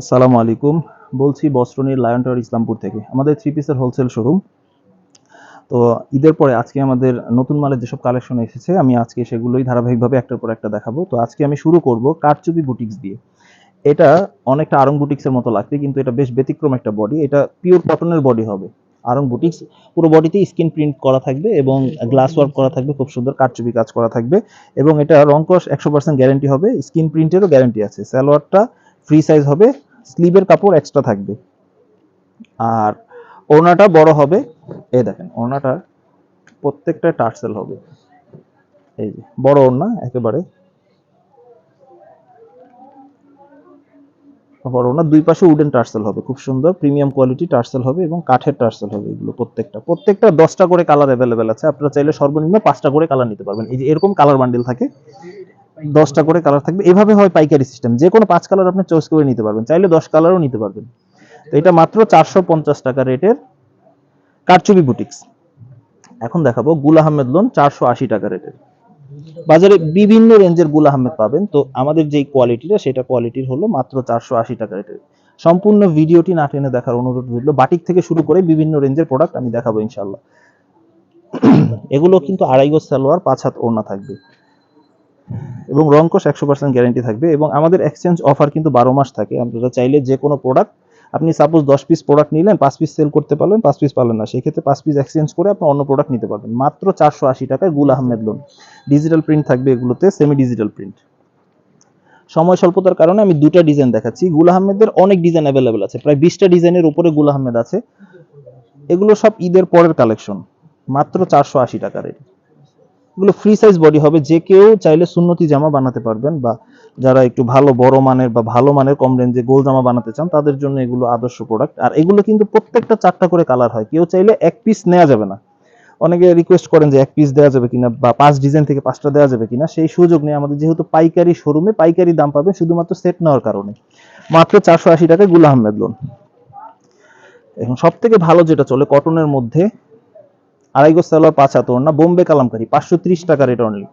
আসসালামু আলাইকুম। বলছি বস্ত্রনীর লায়ন টাওয়ার ইসলামপুর থেকে। আমাদের থ্রি পিসের হোলসেল শোরুম তো ঈদের পরে আজকে আমাদের নতুন মালের যেসব কালেকশন এসেছে, আমি আজকে সেগুলোই ধারাবাহিকভাবে একটার পর একটা দেখাবো। তো আজকে আমি শুরু করব কারচুপি বুটিক্স দিয়ে। এটা অনেকটা আরং বুটিক্সের মতো লাগবে, কিন্তু এটা বেশ ব্যতিক্রম একটা বডি এটা পিওর কটনের বডি হবে। আরং বুটিক্স পুরো বডিতেই স্কিন প্রিন্ট করা থাকবে এবং গ্লাস ওয়ার্ক করা থাকবে, খুব সুন্দর কারচুপি কাজ করা থাকবে। এবং এটা রংকশ একশো পার্সেন্ট গ্যারেন্টি হবে স্কিন প্রিন্টেরও গ্যারেন্টি আছে। সালোয়ারটা ফ্রি সাইজ হবে স্লিভের কাপড় এক্সট্রা থাকবে। আর ওড়নাটা বড় হবে, এই দেখেন ওড়নাটা প্রত্যেকটা টার্সেল হবে। এই যে, বড় ওড়না একেবারে। বড় ওড়না, দুই পাশে উডেন টার্সেল হবে, খুব সুন্দর প্রিমিয়াম কোয়ালিটি টার্সেল হবে এবং কাঠের টার্সেল হবে এগুলো প্রত্যেকটা। প্রত্যেকটা দশটা করে কালার অ্যাভেলেবেল আছে, আপনারা চাইলে সর্বনিম্ন পাঁচটা করে কালার নিতে পারবেন। এই যে, এরকম কালার বান্ডিল থাকে দশটা করে কালার থাকবে। এভাবে হয় পাইকারি সিস্টেম যে কোনো পাঁচ কালার আপনি চয়েস করে নিতে পারবেন। চাইলে দশ কালারও নিতে পারবেন। তো এটা মাত্র চারশো পঞ্চাশ টাকা রেটের কারচুপি বুটিক্স এখন দেখাবো গুল আহমেদ লোন চারশো আশি টাকা রেটের। বাজারে বিভিন্ন রেঞ্জের গুল আহমেদ পাবেন। তো আমাদের যেই কোয়ালিটিটা সেটা কোয়ালিটির হলো মাত্র চারশো আশি টাকা রেটের। সম্পূর্ণ ভিডিওটি না টেনে দেখার অনুরোধ রইল। বাটিক থেকে শুরু করে বিভিন্ন রেঞ্জের প্রোডাক্ট আমি দেখাবো ইনশাল্লাহ এগুলো কিন্তু আড়াই গজ সালোয়ার, পাঁচ হাত ওড়না থাকবে। এবং রংকশ একশো পার্সেন্ট গ্যারেন্টি থাকবে এবং আমাদের এক্সচেঞ্জ অফার কিন্তু বারো মাস থাকে। আপনারা চাইলে যে কোনো প্রোডাক্ট আপনি সাপোজ দশ পিস প্রোডাক্ট নিলেন, পাঁচ পিস সেল করতে পারলেন, পাঁচ পিস পারলেন না। সেক্ষেত্রে পাঁচ পিস এক্সচেঞ্জ করে আপনি অন্য প্রোডাক্ট নিতে পারবেন। মাত্র চারশো আশি টাকায় গুল আহমেদ লোন ডিজিটাল প্রিন্ট থাকবে এগুলোতে সেমি ডিজিটাল প্রিন্ট সময় স্বল্পতার কারণে আমি দুটা ডিজাইন দেখাচ্ছি। গুল আহমেদের অনেক ডিজাইন অ্যাভেলেবেল আছে। প্রায় বিশটা ডিজাইনের উপরে গুল আহমেদ আছে। এগুলো সব ঈদের পরের কালেকশন মাত্র চারশো আশি টাকা রেট এগুলো ফ্রি সাইজ বডি হবে। যে কেউ চাইলে সুন্নতি জামা বানাতে পারবেন বা যারা একটু ভালো, বড় মানের বা ভালো মানের কম রেঞ্জে গোল জামা বানাতে চান, তাদের জন্য এগুলো আদর্শ প্রোডাক্ট আর এগুলো কিন্তু প্রত্যেকটা চারটা করে কালার হয়। কেউ চাইলে এক পিস নেওয়া যাবে না। অনেকে রিকোয়েস্ট করেন যে এক পিস দেওয়া যাবে কিনা বা পাঁচ ডিজাইন থেকে পাঁচটা দেওয়া যাবে কিনা, সেই সুযোগ নেই আমাদের যেহেতু পাইকারি শোরুমে পাইকারি দাম পাবেন শুধুমাত্র সেট নেওয়ার কারণে। মাত্র চারশো আশি টাকায় গুল আহমেদ লোন এখন সব থেকে ভালো যেটা চলে কটনের মধ্যে আড়াই সালোয়ার পাঁচ হাত ওড়না, বোম্বে কালামকারি, পাঁচশো ত্রিশ টাকা রেট অনলি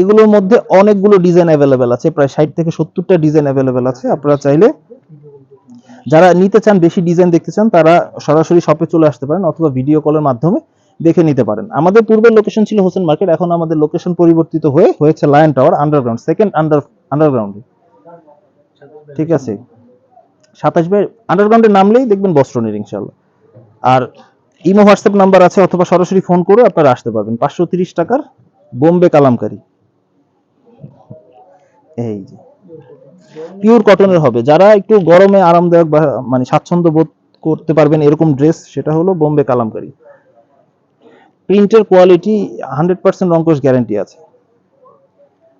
এগুলোর মধ্যে অনেকগুলো ডিজাইন অ্যাভেলেবেল আছে, প্রায় ষাট থেকে সত্তরটা ডিজাইন অ্যাভেলেবেল আছে। আপনারা চাইলে যারা নিতে চান, বেশি ডিজাইন দেখতে চান, তারা সরাসরি শপে চলে আসতে পারেন অথবা ভিডিও কলের মাধ্যমে দেখে নিতে পারেন। আমাদের পূর্বের লোকেশন ছিল হোসেন মার্কেট, এখন আমাদের লোকেশন পরিবর্তিত হয়ে হয়েছে lion tower underground second under আন্ডারগ্রাউন্ডে ঠিক আছে? সাতাশ বাই আন্ডারগ্রাউন্ডে নামলেই দেখবেন বস্ত্রনীর ইনশাল্লাহ আর ইমো, হোয়াটসঅ্যাপ নাম্বার আছে, অথবা সরাসরি ফোন করে আপনারা আসতে পারবেন। পাঁচশো তিরিশ টাকার বোম্বে কালামকারি। এই যে। পিওর কটনের হবে। যারা একটু গরমে আরামদায়ক বা মানে স্বাচ্ছন্দ্য বোধ করতে পারবেন এরকম ড্রেস সেটা হলো বোম্বে কালামকারি। প্রিন্টের কোয়ালিটি হান্ড্রেড পার্সেন্ট রঙ্কশ গ্যারান্টি আছে।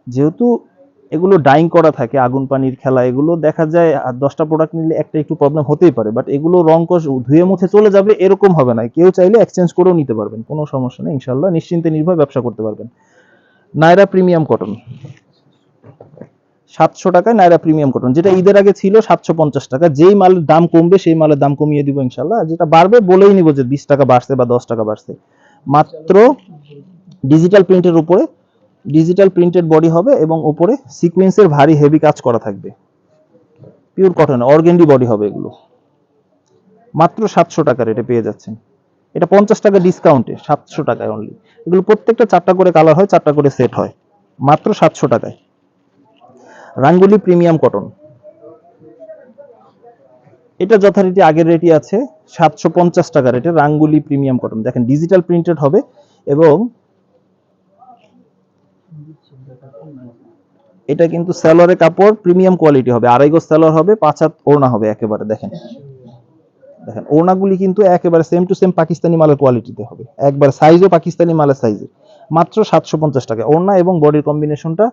যেহেতু এগুলো ডাইং করা থাকে, আগুন পানির খেলা, এগুলো দেখা যায়, আর দশটা প্রোডাক্ট নিলে একটা একটু প্রবলেম হতেই পারে বাট এগুলো রং কষ ধুয়ে মুছে চলে যাবে এরকম হবে না। কেউ চাইলে এক্সচেঞ্জ করেও নিতে পারবেন, কোনো সমস্যা নেই ইনশাল্লাহ নিশ্চিন্তে নির্ভয় ব্যবসা করতে পারবেন। নায়রা প্রিমিয়াম কটন সাতশো টাকায় নায়রা প্রিমিয়াম কটন যেটা ঈদের আগে ছিল সাতশো পঞ্চাশ টাকা, যেই মালের দাম কমবে সেই মালের দাম কমিয়ে দিব ইনশাল্লাহ যেটা বাড়বে বলেই নিব যে বিশ টাকা বাড়ছে বা দশ টাকা বাড়ছে। মাত্র ডিজিটাল প্রিন্টের উপরে ডিজিটাল প্রিন্টেড বডি হবে এবং উপরে সিকোয়েন্সের ভারী হেভি কাজ করা থাকবে। পিওর কটন অর্গেন্ডি বডি হবে এগুলো। মাত্র সাতশো টাকার রেটে পেয়ে যাচ্ছেন। এটা পঞ্চাশ টাকা ডিসকাউন্টে সাতশো টাকায় অনলি এগুলো প্রত্যেকটা চারটা করে কালার হয়, চারটা করে সেট হয়। মাত্র সাতশো টাকায়। রাঙ্গুলি প্রিমিয়াম কটন এটা যথারীতি আগের রেটই আছে, সাতশো পঞ্চাশ টাকা রেটে রাঙ্গুলি প্রিমিয়াম কটন দেখেন ডিজিটাল প্রিন্টেড হবে এবং এটা কিন্তু স্যালোয়ারের কাপড় প্রিমিয়াম কোয়ালিটি হবে। আড়াই গজ স্যালোয়ার হবে, পাঁচ হাত ওড়না হবে একেবারে, দেখেন। দেখেন, ওড়নাগুলি কিন্তু একেবারে সেম টু সেম পাকিস্তানি মালের কোয়ালিটিতে হবে। একবার সাইজও পাকিস্তানি মালের সাইজে মাত্র সাতশো পঞ্চাশ টাকা। ওড়না এবং বডির কম্বিনেশনটা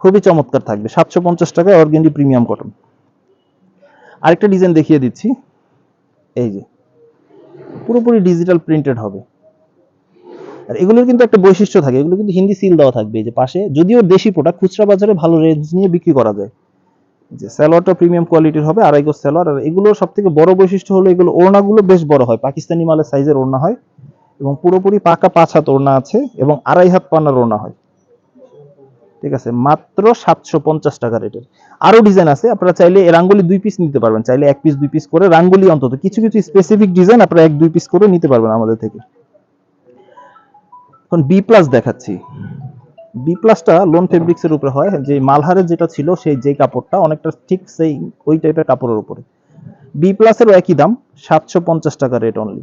খুবই চমৎকার থাকবে। সাতশো পঞ্চাশ টাকায় অর্গেন্ডি প্রিমিয়াম কটন আরেকটা ডিজাইন দেখিয়ে দিচ্ছি। এই যে, পুরোপুরি ডিজিটাল প্রিন্টেড হবে। আর এগুলোর কিন্তু একটা বৈশিষ্ট্য থাকে, এগুলো কিন্তু হিন্দি সিল দেওয়া থাকবে যে পাশে। যদিও দেশি প্রোডাক্ট খুচরা বাজারে ভালো রেঞ্জ নিয়ে বিক্রি করা যায়। যে স্যালোয়ারটা প্রিমিয়াম কোয়ালিটির হবে, আড়াই গজ স্যালোয়ার আর এগুলো সব থেকে বড় বৈশিষ্ট্য হলো এগুলো ওড়নাগুলো বেশ বড় হয়, পাকিস্তানি মালের সাইজের ওড়না হয়, এবং পুরোপুরি পাকা পাঁচ হাত ওড়না আছে, এবং আড়াই হাত পানার ওড়না হয়। ঠিক আছে, মাত্র সাতশো পঞ্চাশ টাকা রেটের আরও ডিজাইন আছে, আপনারা চাইলে রাঙ্গুলি দুই পিস নিতে পারবেন, চাইলে এক পিস দুই পিস করে রাঙ্গুলি অন্তত। কিছু কিছু স্পেসিফিক ডিজাইন আপনারা এক, দুই পিস করে নিতে পারবেন আমাদের থেকে। এখন বি প্লাস দেখাচ্ছি। বি প্লাসটা লোন ফেব্রিক্স এর উপরে হয়, যে মালহারের যেটা ছিল সেই যে কাপড়টা অনেকটা ঠিক সেই ওই টাইপের কাপড়ের উপরে। বি প্লাসেরও একই দাম, সাতশো পঞ্চাশ টাকা রেট অনলি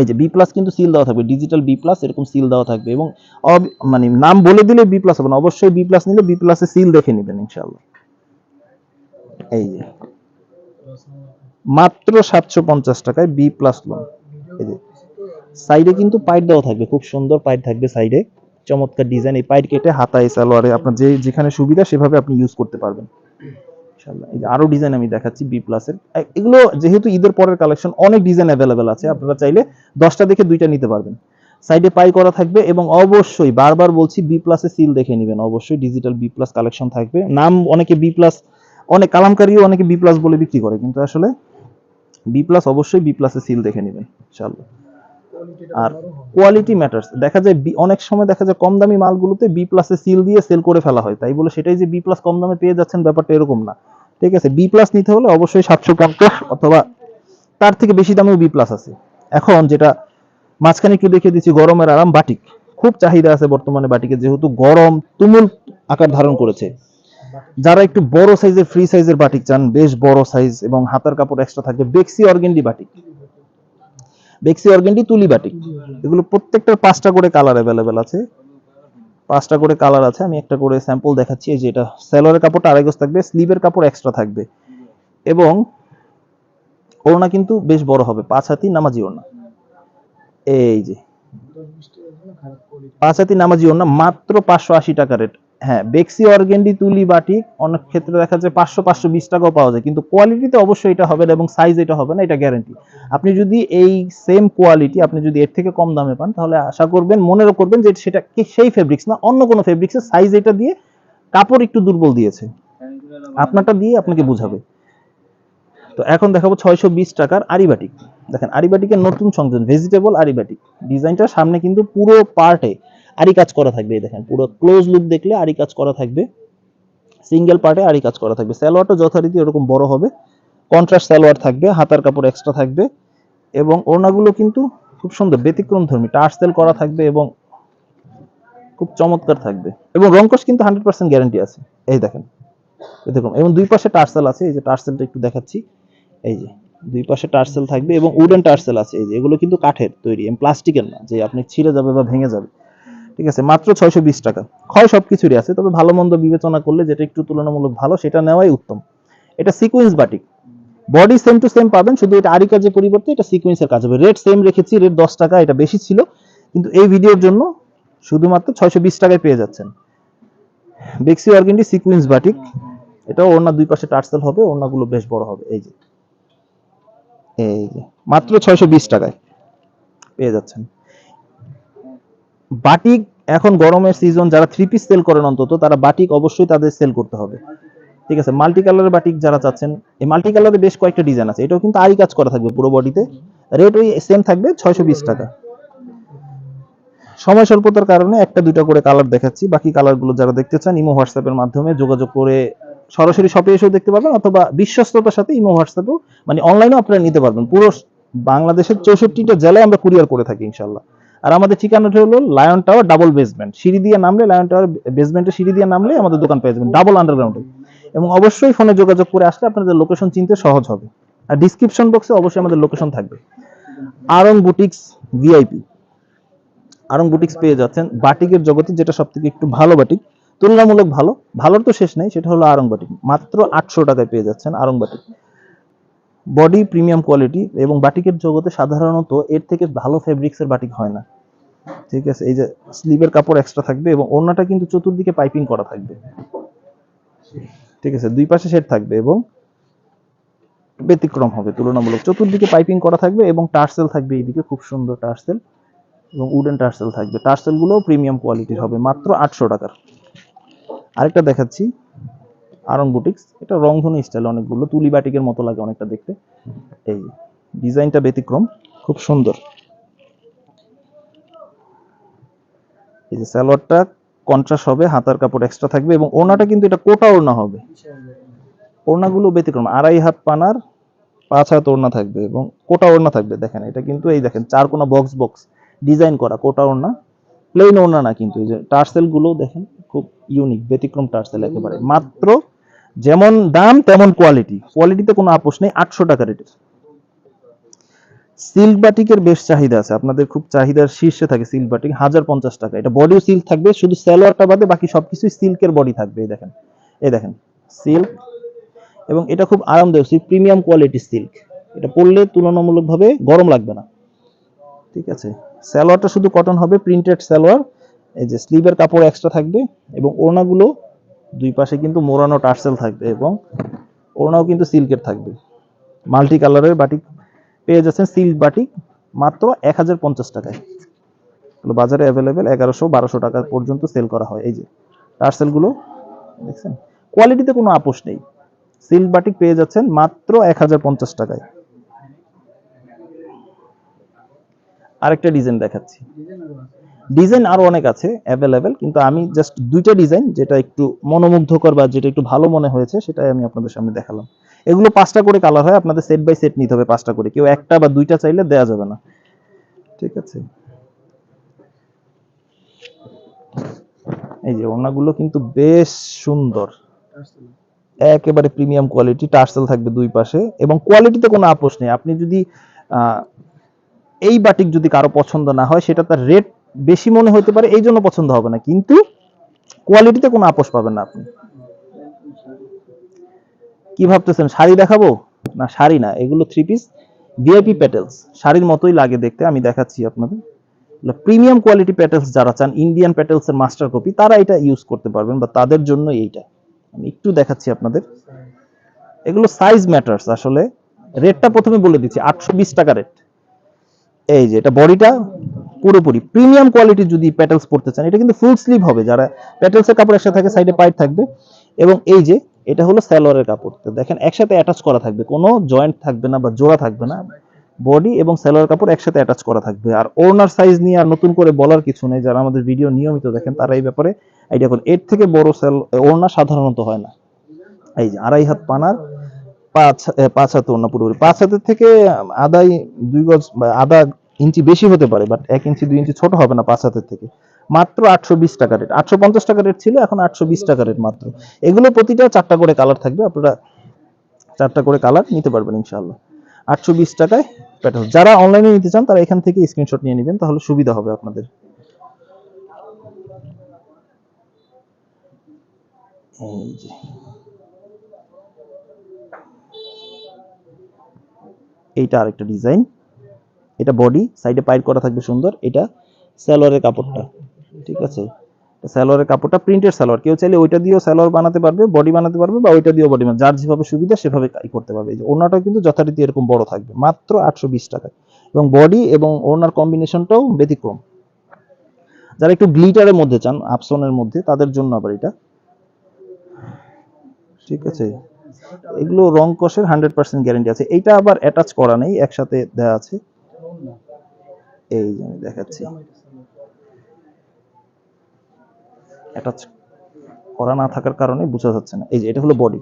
এই যে বি প্লাস কিন্তু সিল দেওয়া থাকবে ডিজিটাল বি প্লাস এরকম সিল দেওয়া থাকবে এবং মানে নাম বলে দিলে বি প্লাস হবে না, অবশ্যই বি প্লাস নিলে বি প্লাসে সিল দেখে নেবেন ইনশাআল্লাহ। এই যে। মাত্র সাতশো পঞ্চাশ টাকায় বি প্লাস লোন এই যে। সাইডে কিন্তু পাইট দেওয়া থাকবে, খুব সুন্দর পাইট থাকবে সাইডে চমৎকার ডিজাইন এই পাইট কেটে হাতায়, সালোয়ারে আপনার যে, যেখানে সুবিধা সেভাবে আপনি ইউজ করতে পারবেন। আরও ডিজাইন আমি দেখাচ্ছি বি প্লাস এর। এগুলো যেহেতু ঈদের পরের কালেকশন অনেক ডিজাইন অ্যাভেলেবেল আছে। আপনারা চাইলে দশটা দেখে দুইটা নিতে পারবেন। সাইডে পাই করা থাকবে এবং অবশ্যই বারবার বলছি বি প্লাসে সিল দেখে নেবেন। অবশ্যই ডিজিটাল বি প্লাস কালেকশন থাকবে। নাম অনেকে বি প্লাস অনেক কালামকারীও অনেকে বি প্লাস বলে বিক্রি করে। কিন্তু আসলে বি প্লাস অবশ্যই বি প্লাসে সিল দেখে নেবেন, ইনশাআল্লাহ। আর কোয়ালিটি ম্যাটার্স দেখা যায় অনেক সময় দেখা যায় কম দামি মালগুলোতে বি প্লাসে সিল দিয়ে সেল করে ফেলা হয়। তাই বলে সেটাই যে বি প্লাস কম দামে পেয়ে যাচ্ছেন ব্যাপারটা এরকম না। ঠিক আছে? বি প্লাস নিতে হলে অবশ্যই সাতশো পঞ্চাশ অথবা তার থেকে বেশি দামেও বি প্লাস আছে। এখন যেটা মাঝখানে একটু দেখিয়ে দিচ্ছি গরমের আরাম বাটিক। খুব চাহিদা আছে বর্তমানে বাটিকে যেহেতু গরম তুমুল আকার ধারণ করেছে। যারা একটু বড় সাইজের ফ্রি সাইজের বাটিক চান বেশ বড় সাইজ এবং হাতার কাপড় এক্সট্রা থাকবে বেক্সি অর্গেন্ডি বাটিক। বেক্সি অর্গেনটি তুলি বাটি এগুলো প্রত্যেকটার পাঁচটা করে কালার অ্যাভেলেবেল আছে। পাঁচটা করে কালার আছে আমি একটা করে স্যাম্পল দেখাচ্ছি এই যে এটা স্যালোয়ারের কাপড়টা আড়াই গজ থাকবে স্লিভের কাপড় এক্সট্রা থাকবে। এবং ওড়না কিন্তু বেশ বড় হবে পাঁচ হাতি নামাজি ওড়না। এই যে। পাঁচ হাতি নামাজি ওড়না মাত্র পাঁচশো আশি টাকা রেট হ্যাঁ বেক্সি, অর্গেন্ডি, তুলি বাটিক অনেক ক্ষেত্রে দেখা যায় পাঁচশো পাঁচশো বিশ টাকাও পাওয়া যায়। কিন্তু কোয়ালিটিতে অবশ্যই এটা হবে না এবং সাইজ এটা হবে না, এটা গ্যারান্টি আপনি যদি এই সেম কোয়ালিটি আপনি যদি এর থেকে কম দামে পান, তাহলে আশা করবেন মনেও করবেন যে সেটা সেই ফেব্রিক্স না, অন্য কোনো ফেব্রিক্সের সাইজ এটা দিয়ে কাপড় একটু দুর্বল দিয়েছে। আপনারটা দিয়ে আপনাকে বুঝাবে। তো এখন দেখাবো ছয়শো বিশ টাকার আরিবাটিক। দেখেন, আরিবাটিকের নতুন সংযোজন ভেজিটেবল আরিবাটিক। ডিজাইনটা সামনে কিন্তু পুরো পার্টে আরি কাজ করা থাকবে দেখেন, পুরো ক্লোজ লুক দেখলে আরি কাজ করা থাকবে। সিঙ্গেল পার্টে আরি কাজ করা থাকবে। সালোয়ারটা যথারীতি এরকম বড় হবে। কন্ট্রাস্ট সালোয়ার থাকবে, হাতার কাপড় এক্সট্রা থাকবে এবং ওড়নাগুলো কিন্তু খুব সুন্দর ব্যতিক্রম ধর্মী টার্সেল করা থাকবে এবং খুব চমৎকার থাকবে। এবং রংকশ কিন্তু হান্ড্রেড পার্সেন্ট গ্যারান্টি আছে। এই দেখেন দেখুন, এবং দুই পাশে টার্সেল আছে, এই যে টার্সেলটা একটু দেখাচ্ছি। এই যে, দুই পাশে টার্সেল থাকবে এবং উডেন টার্সেল আছে, এই যে, এগুলো কিন্তু কাঠের তৈরি প্লাস্টিকের না, যে আপনি ছিঁড়ে যাবে বা ভেঙে যাবে। ঠিক আছে, মাত্র ছয়শো বিশ টাকা। ক্ষয় সবকিছুরই আছে, তবে ভালো মন্দ বিবেচনা করলে যেটা একটু তুলনামূলক ভালো, সেটা নেওয়াই উত্তম। এটা sequence batik body same to same পাবেন, শুধু এটা আরি কাজের পরিবর্তে এটা সিকোয়েন্সের কাজ হবে। রেট সেম রেখেছি রেট দশ টাকা, এটা বেশি ছিল, কিন্তু এই ভিডিওর জন্য শুধুমাত্র ছয়শো বিশ টাকায় পেয়ে যাচ্ছেন। বেক্সি অর্গেন্ডি সিকোয়েন্স বাটিক এটাও ওড়না দুই পাশে টার্সেল হবে, ওড়নাগুলো বেশ বড় হবে, এই যে। এই মাত্র ছয়শো বিশ টাকায় পেয়ে যাচ্ছেন। বাটিক এখন গরমের সিজন যারা থ্রি পিস সেল করেন অন্তত, তারা বাটিক অবশ্যই তাদের সেল করতে হবে। ঠিক আছে মাল্টি কালারের বাটিক যারা চাচ্ছেন, এই মাল্টি কালারে বেশ কয়েকটা ডিজাইন আছে, এটাও কিন্তু আরি কাজ করা থাকবে পুরো বডিতে রেট ওই সেম থাকবে ছয়শো বিশ টাকা। সময় স্বল্পতার কারণে একটা দুইটা করে কালার দেখাচ্ছি, বাকি কালারগুলো যারা দেখতে চান, ইমো, হোয়াটসঅ্যাপের মাধ্যমে যোগাযোগ করে সরাসরি শপে এসেও দেখতে পারবেন অথবা বিশ্বস্ততার সাথে ইমো হোয়াটসঅ্যাপেও মানে অনলাইনেও আপনারা নিতে পারবেন। পুরো বাংলাদেশের চৌষট্টিটা জেলায় আমরা কুরিয়ার করে থাকি ইনশাল্লাহ আর আমাদের ঠিকানাটা হলো লায়ন টাওয়ার ডাবল বেসমেন্ট সিঁড়ি দিয়ে নামলে লায়ন টাওয়ার বেসমেন্টের সিঁড়ি দিয়ে নামলে আমাদের দোকান পেয়ে যাবেন ডাবল আন্ডারগ্রাউন্ডে এবং অবশ্যই ফোনে যোগাযোগ করে আসলে আপনাদের লোকেশন চিনতে সহজ হবে। আর ডিসক্রিপশন বক্সে অবশ্যই আমাদের লোকেশন থাকবে। Aarong boutiques VIP Aarong boutiques পেয়ে যাচ্ছেন বাটিকের জগতে, যেটা সব থেকে একটু ভালো বাটিক। তুলনামূলক ভালো। ভালোর তো শেষ নেই, সেটা হলো আরং বাটিক মাত্র আটশো টাকায় পেয়ে যাচ্ছেন Aarong batik body premium quality এবং বাটিকের জগতে সাধারণত এর থেকে ভালো ফেব্রিক্সের বাটিক হয় না। ঠিক আছে, এই যে স্লিভের কাপড় এক্সট্রা থাকবে এবং ওড়নাটা কিন্তু চতুর্দিকে পাইপিং করা থাকবে। ঠিক আছে, দুই পাশে সেট থাকবে এবং ব্যতিক্রম হবে তুলনামূলক। চতুর্দিকে পাইপিং করা থাকবে এবং টার্সেল থাকবে এইদিকে, খুব সুন্দর টার্সেল এবং উডেন টার্সেল থাকবে। টার্সেলগুলো প্রিমিয়াম কোয়ালিটির হবে, মাত্র আটশো টাকার। আরেকটা দেখাচ্ছি। আরং বুটিক্স এটা রংধনু স্টাইল অনেকগুলো, তুলি বাটিকের মতো লাগে অনেকটা দেখতে। এই ডিজাইনটা ব্যতিক্রম, খুব সুন্দর। এই যে সালোয়ারটা কন্ট্রাস্ট হবে, হাতার কাপড় এক্সট্রা থাকবে এবং ওড়নাটা কিন্তু এটা কোটা ওড়না হবে। ওড়নাগুলো ব্যতিক্রম, আড়াই হাত পানার পাঁচ হাত ওড়না থাকবে এবং কোটা ওড়না থাকবে। দেখেন, এটা কিন্তু এই দেখেন, চার কোনা বক্স বক্স ডিজাইন করা কোটা ওড়না প্লেন ওড়না না কিন্তু, এই যে টার্সেলগুলো দেখেন খুব ইউনিক ব্যতিক্রম টার্সেল একেবারে। মাত্র যেমন দাম তেমন কোয়ালিটি কোয়ালিটিতে কোনো আপোষ নেই আটশো টাকা রেটের সিল্ক বাটিকের বেশ চাহিদা আছে। আপনাদের খুব চাহিদার শীর্ষে থাকে সিল্ক বাটিক হাজার পঞ্চাশ টাকা। এটা বডিও সিল্ক থাকবে শুধু সালোয়ারটা বাদে বাকি সবকিছুই সিল্কের বডি থাকবে এই দেখেন। এই দেখেন সিল্ক এবং এটা খুব আরামদায়ক সিল্ক প্রিমিয়াম কোয়ালিটি সিল্ক এটা পরলে তুলনামূলকভাবে গরম লাগবে না। ঠিক আছে? সালোয়ারটা শুধু কটন হবে প্রিন্টেড সালোয়ার এই যে স্লিভের কাপড় এক্সট্রা থাকবে এবং ওড়নাগুলো দুই পাশে কিন্তু মোড়ানো টার্সেল থাকবে এবং ওড়নাও কিন্তু সিল্কের থাকবে। মাল্টি কালারের বাটিক পেয়ে যাচ্ছেন সিল্ক বাটিক মাত্র এক হাজার পঞ্চাশ টাকায়। বাজারে অ্যাভেলেবেল এগারোশো বারোশো টাকা পর্যন্ত সেল করা হয়। এই যে টার্সেলগুলো, দেখছেন? কোয়ালিটিতে কোনো আপোষ নেই। সিল্ক বাটিক পেয়ে যাচ্ছেন মাত্র এক হাজার পঞ্চাশ টাকায়। আরেকটা ডিজাইন দেখাচ্ছি। ডিজাইন আরও অনেক আছে অ্যাভেলেবেল কিন্তু আমি জাস্ট দুইটা ডিজাইন যেটা একটু মনোমুগ্ধকর বা যেটা একটু ভালো মনে হয়েছে, সেটাই আমি আপনাদের সামনে দেখালাম। এগুলো পাঁচটা করে কালার হয়, আপনাদের সেট বাই সেট নিতে হবে পাঁচটা করে। কেউ একটা বা দুইটা চাইলে দেয়া যাবে না। ঠিক আছে? এই যে ওড়নাগুলো কিন্তু বেশ সুন্দর। একেবারে প্রিমিয়াম কোয়ালিটি টার্সেল থাকবে দুই পাশে, এবং কোয়ালিটিতে কোনো আপোষ নেই। আপনি যদি এই বাটিক যদি কারও পছন্দ না হয়, সেটা তার রেট বেশি মনে হতে পারে এই জন্য পছন্দ হবে না, কিন্তু কোয়ালিটিতে কোনো আপোষ পাবেন না আপনি। কি ভাবতেছেন, শাড়ি দেখাবো? না, শাড়ি না, এগুলো থ্রি পিস ভিআইপি প্যাটেলস শাড়ির মতোই লাগে দেখতে, আমি দেখাচ্ছি আপনাদের। প্রিমিয়াম কোয়ালিটি প্যাটেলস যারা চান ইন্ডিয়ান প্যাটেলস এর মাস্টার কপি তারা এটা ইউজ করতে পারবেন, বা তাদের জন্য এইটা। আমি একটু দেখাচ্ছি আপনাদের। এগুলো সাইজ ম্যাটার্স আসলে। রেটটা প্রথমে বলে দিচ্ছি, আটশো বিশ টাকা রেট এই যে, এটা বডিটা পুরোপুরি প্রিমিয়াম কোয়ালিটির যদি প্যাটেলস পড়তে চান, এটা কিন্তু ফুল স্লিভ হবে। যারা প্যাটেলসের কাপড় একসাথে থাকে সাইডে পাইট থাকবে। এবং এই যে, এটা হলো স্যালোয়ারের কাপড়। তো দেখেন, একসাথে অ্যাটাচ করা থাকবে। কোনো জয়েন্ট থাকবে না বা জোড়া থাকবে না। বডি এবং স্যালোয়ার কাপড় একসাথে অ্যাটাচ করা থাকবে। আর ওড়নার সাইজ নিয়ে আর নতুন করে বলার কিছু নেই। যারা আমাদের ভিডিও নিয়মিত দেখেন, তারা এই ব্যাপারে আইডিয়া করেন। এর থেকে বড় স্যাল ওড়না সাধারণত হয় না। এই যে, আড়াই হাত পানার, পাঁচ পাঁচ হাত ওড়না পুরোপুরি। পাঁচ হাতের থেকে আদাই দুই গজ আধা ইঞ্চি বেশি হতে পারে বাট এক ইঞ্চি, দুই ইঞ্চি ছোট হবে না পাঁচ হাতের থেকে। মাত্র আটশো বিশ টাকা রেট আটশো পঞ্চাশ টাকা রেট ছিল, এখন আটশো বিশ টাকা রেট মাত্র। এগুলো প্রতিটা চারটা করে কালার থাকবে, আপনারা চারটা করে কালার নিতে পারবেন ইনশাআল্লাহ। আটশো বিশ টাকায় প্যাটার্ন যারা অনলাইনে নিতে চান, তারা এখান থেকে স্ক্রিনশট নিয়ে নেবেন, তাহলে সুবিধা হবে আপনাদের। এইটা আরেকটা ডিজাইন এটা বডি সাইডে পাইট করা থাকবে সুন্দর, এটা সালোয়ারের কাপড়টা, ঠিক আছে? সালোয়ারের কাপড়টা প্রিন্টেড সালোয়ার কেউ চাইলে ওইটা দিয়েও সালোয়ার বানাতে পারবে বডি বানাতে পারবে বা ওইটা দিয়েও বডি যার যেভাবে সুবিধা সেভাবে করতে পারবে। ওড়নাটাও কিন্তু যথারীতি এরকম বড় থাকবে, মাত্র আটশো বিশ টাকায় এবং বডি এবং ওড়নার কম্বিনেশনটাও ব্যতিক্রম। যারা একটু গ্লিটারের মধ্যে চান আপসনের মধ্যে, তাদের জন্য আবার এটা। ঠিক আছে? এগুলো রং কষের হান্ড্রেড পার্সেন্ট গ্যারেন্টি আছে। এইটা আবার অ্যাটাচ করা নেই, একসাথে দেওয়া আছে। এই আমি দেখাচ্ছি। অ্যাটাচ করা না থাকার কারণে বোঝা যাচ্ছে না। এই যে, এটা হলো বডি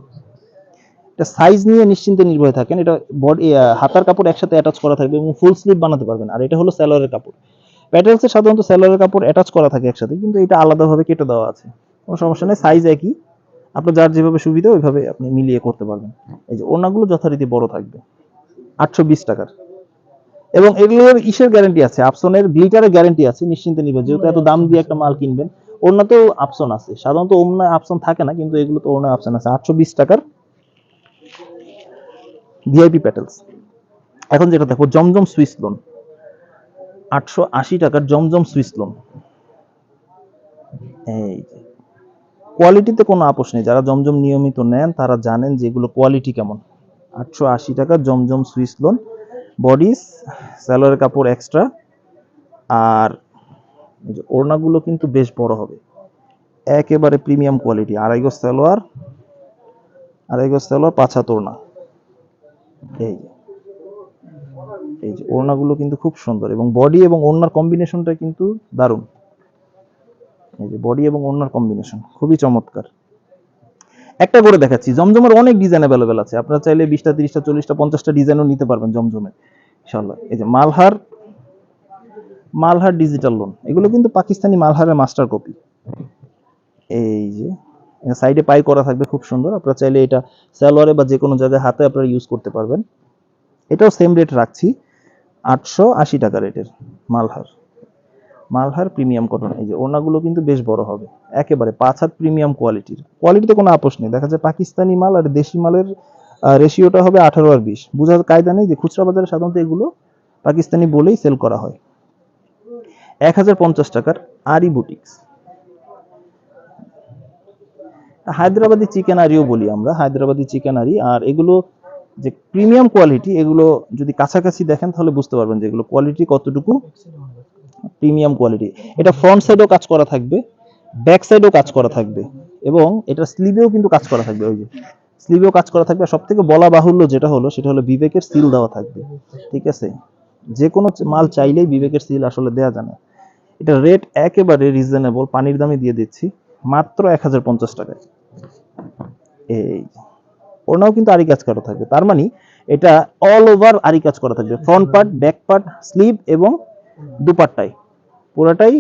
এটা সাইজ নিয়ে নিশ্চিন্তে নির্ভয় থাকেন। এটা বডি হাতার কাপড় একসাথে অ্যাটাচ করা থাকবে এবং ফুল স্লিভ বানাতে পারবেন। আর এটা হলো স্যালোয়ারের কাপড়। প্যাটেলসে সাধারণত স্যালোয়ারের কাপড় অ্যাটাচ করা থাকে একসাথে, কিন্তু এটা আলাদাভাবে কেটে দেওয়া আছে। কোনো সমস্যা নেই সাইজ একই। আপনার যার যেভাবে সুবিধা, ওইভাবে আপনি মিলিয়ে করতে পারবেন। এই যে, ওড়নাগুলো যথারীতি বড় থাকবে। আটশো বিশ টাকার। এবং এগুলোর ইসের গ্যারান্টি আছে আপসনের গ্লিটারের গ্যারান্টি আছে, নিশ্চিন্তে নিবেন। যেহেতু এত দাম দিয়ে একটা মাল কিনবেন ওড়নাতেও আপসন আছে। সাধারণত ওড়না আপসন থাকে না, কিন্তু এগুলো তো ওড়না আপসন আছে। আটশো বিশ টাকার ভিআইপি প্যাটেলস এখন যেটা দেখো জমজম সুইস লোন আটশো আশি টাকার জমজম সুইস লোন এই কোয়ালিটিতে কোনো আপোষ নেই। যারা জমজম নিয়মিত নেন, তারা জানেন যে এগুলো কোয়ালিটি কেমন। আটশো আশি টাকা Zamzam Swiss lawn bodies salwar কাপড় এক্সট্রা আর ওড়নাগুলো কিন্তু বেশ বড় হবে। একেবারে প্রিমিয়াম কোয়ালিটি আড়াই গজ সালোয়ার, আড়াই গজ সালোয়ার, পাঁচ হাত ওড়না। এই যে এই যে, ওড়নাগুলো কিন্তু খুব সুন্দর এবং বডি এবং ওড়নার কম্বিনেশনটা কিন্তু দারুণ। এই যে বডি এবং ওনার কম্বিনেশন খুবই চমৎকার। একটা করে দেখাচ্ছি। জমজমের অনেক ডিজাইন অ্যাভেলেবেল আছে। আপনারা চাইলে বিশটা, তিরিশটা, চল্লিশটা, পঞ্চাশটা ডিজাইনও নিতে পারবেন জমজমের। ইনশাল্লাহ এই যে মালহার মালহার ডিজিটাল লোন এগুলো কিন্তু পাকিস্তানি মালহারের মাস্টার কপি এই যে সাইডে পাই করা থাকবে খুব সুন্দর। আপনারা চাইলে এটা স্যালোয়ারে বা যে কোনো জায়গায় হাতে আপনারা ইউজ করতে পারবেন। এটাও সেম রেট রাখছি। আটশো আশি টাকা রেটের মালহার। মালহার প্রিমিয়াম কটন এই যে ওড়নাগুলো কিন্তু বেশ বড় হবে। একেবারে পাঁচ হাত প্রিমিয়াম কোয়ালিটির কোয়ালিটিতে কোনো আপোষ নেই। দেখা যায় পাকিস্তানি মাল আর দেশি মালের রেশিওটা হবে আঠারো আর বিশ। বোঝার কায়দা নেই যে খুচরা বাজারে সাধারণত এগুলো পাকিস্তানি বলেই সেল করা হয়। এক হাজার পঞ্চাশ টাকার আরি বুটিক্স হায়দ্রাবাদি চিকেন আরিও বলি আমরা। হায়দ্রাবাদি চিকেন আরি। আর এগুলো যে প্রিমিয়াম কোয়ালিটি এগুলো যদি কাছাকাছি দেখেন তাহলে বুঝতে পারবেন যে এগুলো কোয়ালিটি কতটুকু প্রিমিয়াম কোয়ালিটি। এটা ফ্রন্ট সাইডেও কাজ করা থাকবে ব্যাক সাইডেও কাজ করা থাকবে এবং এটা স্লিভেও কিন্তু কাজ করা থাকবে। ওই যে স্লিভেও কাজ করা থাকবে। সব থেকে বলা বাহুল্য যেটা হলো, সেটা হলো বিবেকের সিল দেওয়া থাকবে। ঠিক আছে? যে কোনো মাল চাইলেই বিবেকের সিল আসলে দেওয়া যায় এটা রেট একেবারে রিজনেবল পানির দামে দিয়ে দিচ্ছি, মাত্র এক হাজার পঞ্চাশ টাকায়। এই ওনাও কিন্তু আরি কাজ করা থাকবে। তার মানে এটা অল ওভার আরি কাজ করা থাকবে। Front part back part sleeve এবং দুপাট্টাই পুরোটাই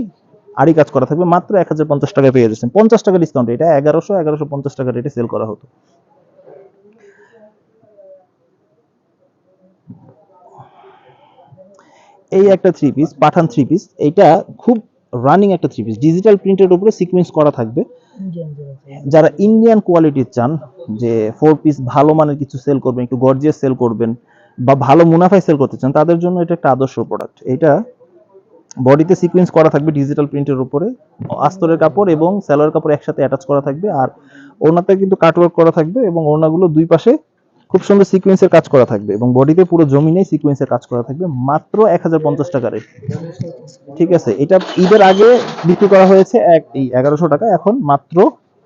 আরি কাজ করা থাকবে, মাত্র এক হাজার পঞ্চাশ টাকায় পেয়ে যাচ্ছেন। পঞ্চাশ টাকা ডিসকাউন্ট এটা এগারোশো এগারোশো পঞ্চাশ টাকা রেটে সেল করা হতো। এই একটা three piece Pathan three piece এটা খুব রানিং একটা থ্রি পিস ডিজিটাল প্রিন্টের উপরে সিকোয়েন্স করা থাকবে। যারা ইন্ডিয়ান কোয়ালিটির চান, যে ফোর পিস ভালো মানের কিছু সেল করবেন, একটু গর্জিয়াস সেল করবেন, বা ভালো মুনাফায় সেল করতে চান, তাদের জন্য এটা একটা আদর্শ প্রোডাক্ট এটা বডিতে সিকোয়েন্স করা থাকবে ডিজিটাল প্রিন্টের উপরে, আস্তরের কাপড় এবং স্যালোয়ার কাপড় একসাথে অ্যাটাচ করা থাকবে আর ওড়নাতে কিন্তু কাটওয়ার্ক করা থাকবে এবং ওড়নাগুলো দুই পাশে খুব সুন্দর সিকোয়েন্সের কাজ করা থাকবে এবং বডিতে পুরো জমিনেই সিকোয়েন্সের কাজ করা থাকবে মাত্র এক হাজার পঞ্চাশ টাকা রেট ঠিক আছে, এটা ঈদের আগে বিক্রি করা হয়েছে এক, এই এগারোশো টাকা, এখন মাত্র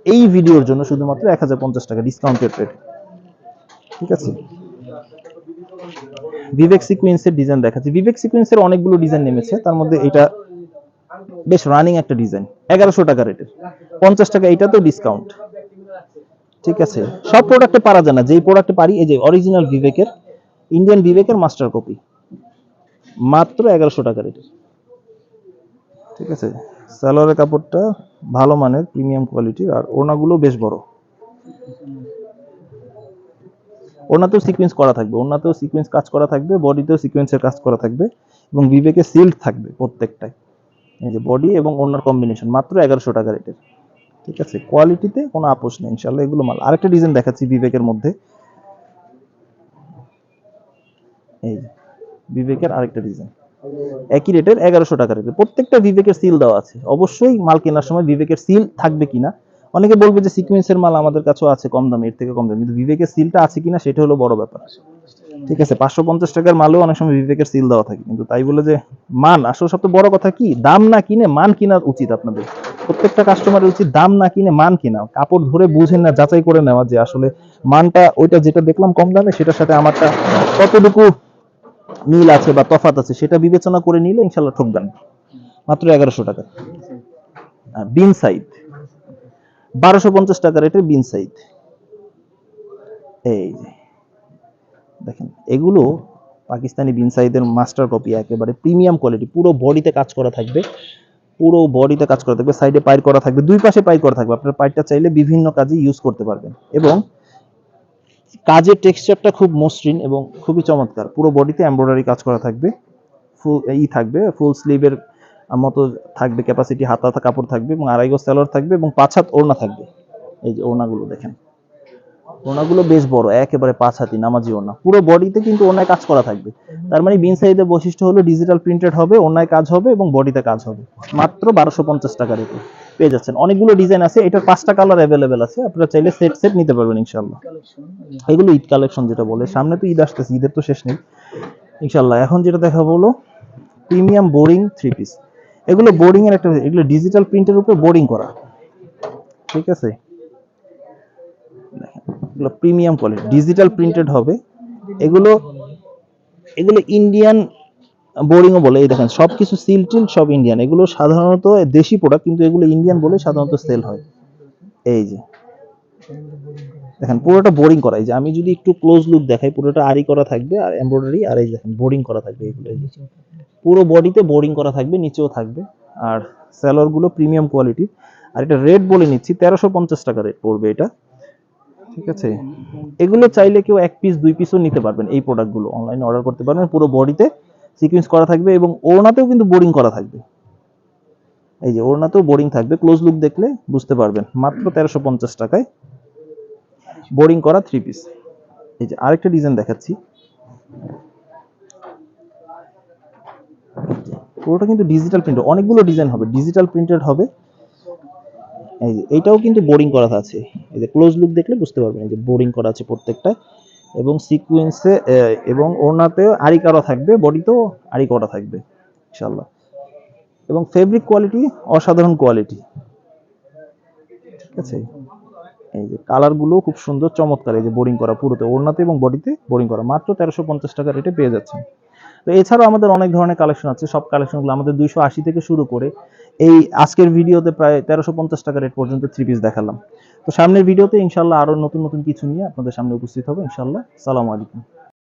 এই ভিডিওর জন্য শুধুমাত্র এক হাজার পঞ্চাশ টাকা ডিসকাউন্টেড রেট ঠিক আছে? বিবেক সিকুয়েন্সের ডিজাইন দেখাচ্ছি। বিবেক সিকুয়েন্সের অনেকগুলো ডিজাইন নেমেছে। তার মধ্যে এটা বেশ রানিং একটা ডিজাইন এগারোশো টাকা রেটের পঞ্চাশ টাকা এটা তো ডিসকাউন্ট ঠিক আছে? সব প্রোডাক্টে পারা যায় না। যেই প্রোডাক্টে পারি, এই যে অরিজিনাল বিবেকের ইন্ডিয়ান বিবেকের মাস্টার কপি মাত্র এগারোশো টাকা রেটের ঠিক আছে? সালোয়ারের কাপড়টা ভালো মানের প্রিমিয়াম কোয়ালিটির আর ওড়নাগুলো বেশ বড়। ওড়নাতেও সিকোয়েন্স করা থাকবে ওড়নাতেও সিকোয়েন্স কাজ করা থাকবে বডিতেও সিকোয়েন্সের কাজ করা থাকবে এবং বিবেকে সিল্ড থাকবে প্রত্যেকটাই। এই যে বডি এবং ওড়নার কম্বিনেশন মাত্র এগারোশো টাকা রেটের ঠিক আছে? কোয়ালিটিতে কোনো আপোষ নেই ইনশাল্লাহ এগুলো মাল আরেকটা ডিজাইন দেখাচ্ছি বিবেকের মধ্যে। এই বিবেকের আরেকটা ডিজাইন একই রেটের এগারোশো টাকা রেটের প্রত্যেকটা বিবেকের সিল দেওয়া আছে। অবশ্যই মাল কেনার সময় বিবেকের সিল থাকবে কিনা অনেকে বলবে যে সিকুয়েন্সের মাল আমাদের কাছেও আছে কম দামে, এর থেকে কম দামে। কিন্তু বিবেকের সিলটা আছে কিনা সেটা হলো বড় ব্যাপার। ঠিক আছে, পাঁচশো পঞ্চাশ টাকার মালও অনেক সময় বিবেকের সিল দেওয়া থাকে। কিন্তু তাই বলে যে মান, আসলে সবচেয়ে বড় কথা কি? দাম না কিনে মান কিনা উচিত আপনাদের। প্রত্যেকটা কাস্টমারের উচিত দাম না কিনে মান কিনা। কাপড় ধরে বুঝেন না, যাচাই করে নেওয়া যে আসলে মানটা, ওইটা যেটা দেখলাম কম দামে, সেটার সাথে আমারটা কতটুকু মিল আছে বা তফাত আছে, সেটা বিবেচনা করে নিলে ইনশাল্লাহ ঠকবেন। মাত্র এগারোশো টাকা। বিন সাইড বারোশো পঞ্চাশ টাকা রেটের বিন সাইড এই দেখেন, এগুলো পাকিস্তানি বিন সাইদের মাস্টার কপি, একেবারে প্রিমিয়াম কোয়ালিটি, পুরো বডিতে কাজ করা থাকবে, পুরো বডিতে কাজ করা থাকবে, সাইডে পাইর করা থাকবে, দুই পাশে পাইর করা থাকবে, আপনার পাইরটা চাইলে বিভিন্ন কাজে ইউজ করতে পারবেন। এবং কাজের টেক্সচারটা খুব মসৃণ এবং খুবই চমৎকার, পুরো বডিতে এমব্রয়ডারি কাজ করা থাকবে ফুল ই থাকবে ফুল স্লিভের মতো থাকবে ক্যাপাসিটি হাতা কাপড় থাকবে এবং আড়াই গজ সালোয়ার থাকবে এবং পাঁচ হাত ওড়না থাকবে। এই যে ওড়নাগুলো দেখেন। ওড়নাগুলো বেশ বড়, একেবারে পাঁচ হাতি, নামাজি ওড়না। পুরো বডিতে কিন্তু ওড়নায় কাজ করা থাকবে। তার মানে বিন সাইডের বৈশিষ্ট্য হলো ডিজিটাল প্রিন্টেড হবে, ওড়নায় কাজ হবে এবং বডিতে কাজ হবে। মাত্র বারোশো পঞ্চাশ টাকা রেটে পেয়ে যাচ্ছেন। অনেকগুলো ডিজাইন আছে, এটার পাঁচটা কালার অ্যাভেলেবেল আছে। আপনারা চাইলে সেট সেট নিতে পারবেন ইনশাল্লাহ এগুলো ঈদ কালেকশন যেটা বলে, সামনে তো ঈদ আসতেছে, ঈদের তো শেষ নেই। ইনশাল্লাহ এখন যেটা দেখাবো হলো প্রিমিয়াম বোরিং থ্রি পিস এগুলো বোর্ডিং এর একটা, এগুলো ডিজিটাল প্রিন্টের উপরে বোর্ডিং করা। ঠিক আছে? এগুলো প্রিমিয়াম কোয়ালিটি ডিজিটাল প্রিন্টেড হবে। এগুলো এগুলো ইন্ডিয়ান বোরিংও বলে, এই দেখেন সব কিছু সিল টিল সব ইন্ডিয়ান এগুলো সাধারণত দেশি প্রোডাক্ট কিন্তু এগুলো ইন্ডিয়ান বলে সাধারণত সেল হয়। এই যে। দেখেন, পুরোটা বোরিং করা। এই যে আমি যদি একটু ক্লোজ লুক দেখাই, পুরোটা আরি করা থাকবে আর এমব্রয়ডারি আর এই দেখেন বোরিং করা থাকবে এগুলো, এই যে। পুরো বডিতে বোরিং করা থাকবে, নিচেও থাকবে। আর স্যালোরগুলো প্রিমিয়াম কোয়ালিটি আর এটা রেট বলে নিচ্ছি, তেরোশো পঞ্চাশ টাকা রেট পড়বে এটা। ঠিক আছে? এগুলো চাইলে কেউ এক পিস দুই পিসও নিতে পারবেন এই প্রোডাক্টগুলো অনলাইনে অর্ডার করতে পারবেন, পুরো বডিতে সিকোয়েন্স করা থাকবে এবং ওড়নাতেও কিন্তু বোরিং করা থাকবে। এই যে ওড়নাতেও বোরিং থাকবে ক্লোজ লুক দেখলে বুঝতে পারবেন। মাত্র তেরোশো পঞ্চাশ টাকায় বোরিং করা থ্রি পিস এই যে আরেকটা ডিজাইন দেখাচ্ছি। পুরোটা কিন্তু ডিজিটাল প্রিন্ট অনেকগুলো ডিজাইন হবে ডিজিটাল প্রিন্টেড হবে। এই যে এইটাও কিন্তু বোরিং করা আছে। এই যে ক্লোজ লুক দেখলে বুঝতে পারবেন, এই যে বোরিং করা আছে প্রত্যেকটা এবং সিকোয়েন্সে এবং ওড়নাতেও আড়ি করা থাকবে, বডিতেও আড়ি করা থাকবে ইনশাল্লাহ এবং ফেব্রিক কোয়ালিটি অসাধারণ কোয়ালিটি ঠিক আছে? এই যে কালারগুলো খুব সুন্দর, চমৎকার। এই যে বোরিং করা পুরোতে ওড়নাতে এবং বডিতে বোরিং করা। মাত্র তেরোশো পঞ্চাশ টাকা রেটে পেয়ে যাচ্ছেন। তো এছাড়াও আমাদের অনেক ধরনের কালেকশন আছে। সব কালেকশনগুলো আমাদের দুইশো আশি থেকে শুরু করে এই আজকের ভিডিওতে প্রায় তেরোশো পঞ্চাশ টাকা রেট পর্যন্ত থ্রি পিস দেখালাম। তো সামনের ভিডিওতে ইনশাল্লাহ আরও নতুন নতুন কিছু নিয়ে আপনাদের সামনে উপস্থিত হবে। ইনশাল্লাহ সালাম আলাইকুম।